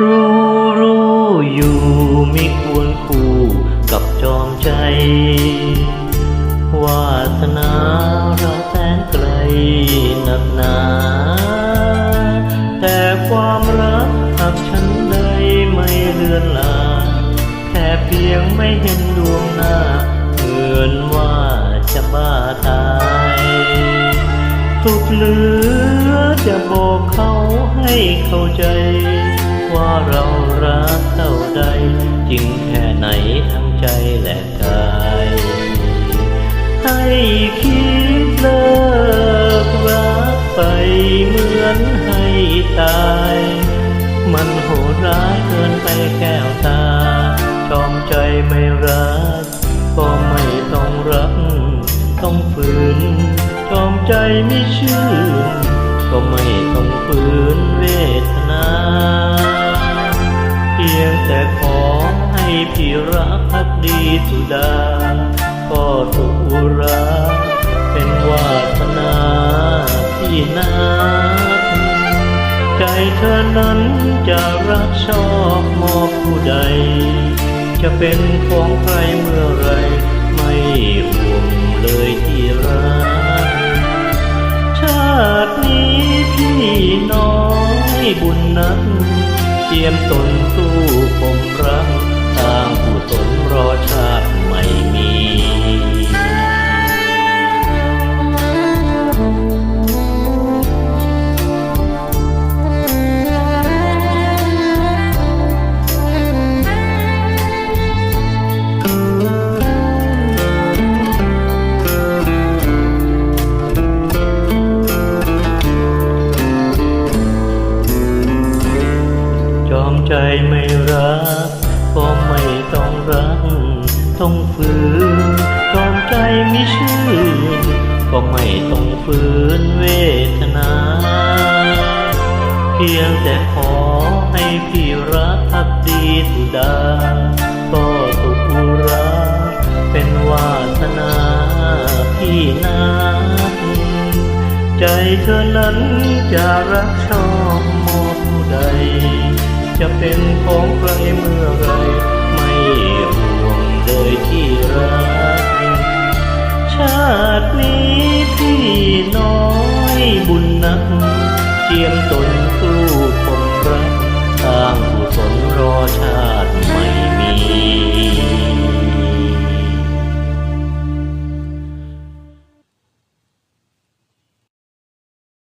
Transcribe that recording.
รู้รู้อยู่ไม่ควรคู่กับจอมใจ วาสนาเราแสนไกลนักหนา แต่ความรักหากฉันใดไม่เลือนลา แค่เพียงไม่เห็นดวงหน้า เหมือนว่าจะบ้าตายสุดเหลือจะบอกเขาให้เข้าใจ ว่าเรารักเท่าใดจริงแค่ไหนทั้งใจและกาย ให้คิดเลิกรักไปเหมือนให้ตาย มันโหดร้ายเกินไปแก้วตาจอมใจไม่รัก ก็ไม่ต้องรัก ต้องฝืนจอมใจไม่ชื่นก็ไม่ต้องฝืนเวทนา พียงแต่ขอให้พี่รักพักดีสุดา ก็ถูกอุราเป็นวาสนาที่นักใจเธอนั้นจะรักชอบมอบผู้ใด จะเป็นของใครเมื่อไร ไม่ห่วงเลยที่รัก ชาตินี้พี่น้อยบุญนักเจียมตนสู้ ผมรักตามผู้สนรอชาติไม่มี ใจไม่รักก็ไม่ต้องรัก ต้องฝืนจอมใจไม่ชื่นก็ไม่ต้องฝืนเวทนา เพียงแต่ขอให้พี่รักพักดีสุดา ก็ถูกอุราเป็นวาสนาพี่นักใจเธอนั้นจะรักชอบมอบผู้ใด จะเป็นของใครเมื่อไรไม่ห่วงเลยที่รัก ชาตินี้ที่น้อยบุญนัก เจียมตน